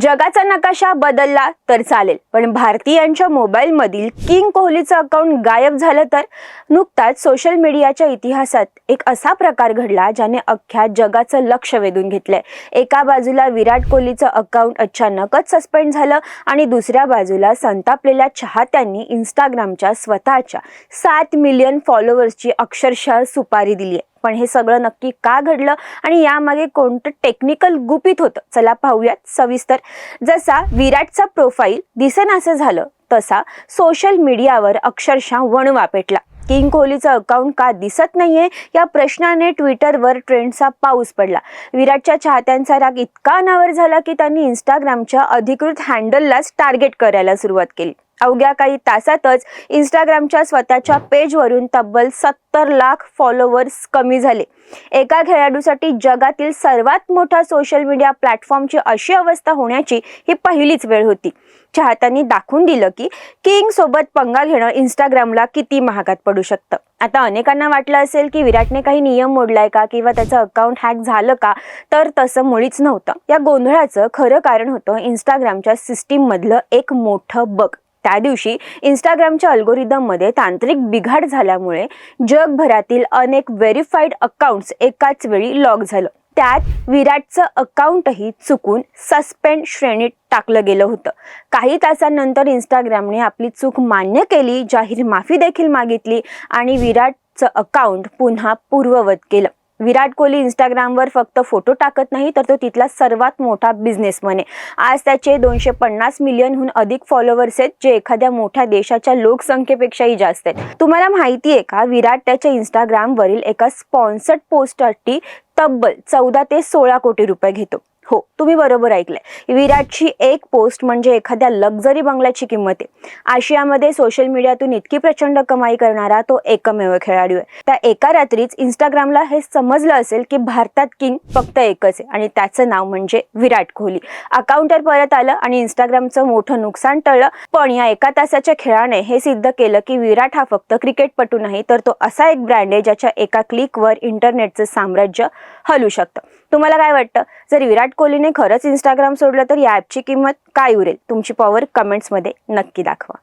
जगाचा नकाशा बदलला तर चालेल. पण भारतीयांच्या मोबाईलमधील किंग कोहलीचं अकाउंट गायब झालं तर? नुकताच सोशल मीडियाच्या इतिहासात एक असा प्रकार घडला ज्याने अख्ख्या जगाचं लक्ष वेधून घेतलंय. एका बाजूला विराट कोहलीचं अकाउंट अचानकच सस्पेंड झालं आणि दुसऱ्या बाजूला संतापलेल्या चाहत्यांनी इंस्टाग्रामच्या स्वतःच्या सात मिलियन फॉलोअर्सची अक्षरशः सुपारी दिली आहे पण हे सगळं नक्की का घडलं आणि यामागे कोणतं टेक्निकल गुपित होतं? चला पाहूयात सविस्तर. जसा विराटचा प्रोफाईल दिसेनासं झालं तसा सोशल मीडियावर अक्षरशः वणवा पेटला. किंग कोहलीचं अकाउंट का दिसत नाहीये? या प्रश्नाने ट्विटरवर ट्रेंडचा पाऊस पडला. विराटच्या चाहत्यांचा राग इतका अनावर झाला की त्यांनी इंस्टाग्रामच्या अधिकृत हँडललाच टार्गेट करायला सुरुवात केली. अवघ्या काही तासातच इंस्टाग्रामच्या स्वतःच्या पेजवरून तब्बल सत्तर लाख फॉलोअर्स कमी झाले. एका खेळाडूसाठी जगातील सर्वात मोठा सोशल मीडिया प्लॅटफॉर्मची अशी अवस्था होण्याची ही पहिलीच वेळ होती. चाहत्यांनी दाखवून दिलं की किंग सोबत पंगा घेणं इंस्टाग्रामला किती महागात पडू शकतं? आता अनेकांना वाटलं असेल की विराटने काही नियम मोडलाय का किंवा त्याचं अकाउंट हॅक झालं का? तर तसं मुळीच नव्हतं. या गोंधळाचं खरं कारण होतं इंस्टाग्रामच्या सिस्टीम मधलं एक मोठं बग त्या दिवशी इंस्टाग्रामच्या अल्गोरिदममध्ये तांत्रिक बिघाड झाल्यामुळे जगभरातील अनेक व्हेरीफाईड अकाउंट्स एकाच वेळी लॉग झालं. त्यात विराटचं अकाउंटही चुकून सस्पेंड श्रेणीत टाकलं गेलं होतं. काही तासांनंतर इंस्टाग्रामने आपली चूक मान्य केली जाहीर माफी देखील मागितली आणि विराटचं अकाउंट पुन्हा पूर्ववत केलं. विराट कोहली इंस्टाग्रामवर फक्त फोटो टाकत नाही तर तो तिथला सर्वात मोठा बिझनेसमन आहे. आज त्याचे दोनशे पन्नास मिलियनहून अधिक फॉलोअर्स आहेत जे एखाद्या मोठ्या देशाच्या लोकसंख्येपेक्षाही जास्त आहेत. तुम्हाला माहिती आहे का विराट त्याच्या इंस्टाग्रामवरील एका स्पॉन्सर्ड पोस्टसाठी तब्बल चौदा ते सोळा कोटी रुपये घेतो. हो तुम्ही बरोबर ऐकलंय. विराटची एक पोस्ट म्हणजे एखाद्या लक्झरी बंगल्याची किंमत आहे. आशियामध्ये सोशल मीडियातून इतकी प्रचंड कमाई करणारा तो एकमेव खेळाडू आहे. त्या एका रात्रीच इंस्टाग्रामला हे समजलं असेल की भारतात किंग फक्त एकच आहे आणि त्याचं नाव म्हणजे विराट कोहली. अकाउंटर परत आलं आणि इंस्टाग्रामचं मोठं नुकसान टळलं पण या एका तासाच्या खेळाने हे सिद्ध केलं की विराट हा फक्त क्रिकेटपटू नाही तर तो असा एक ब्रँड आहे ज्याच्या एका क्लिकवर इंटरनेटचं साम्राज्य हलू शकतं. तुम्हाला काय वाटतं? जर विराट कोहलीने खरंच इंस्टाग्राम सोडलं तर या ॲपची किंमत काय उरेल? तुमची पॉवर कमेंट्समध्ये नक्की दाखवा.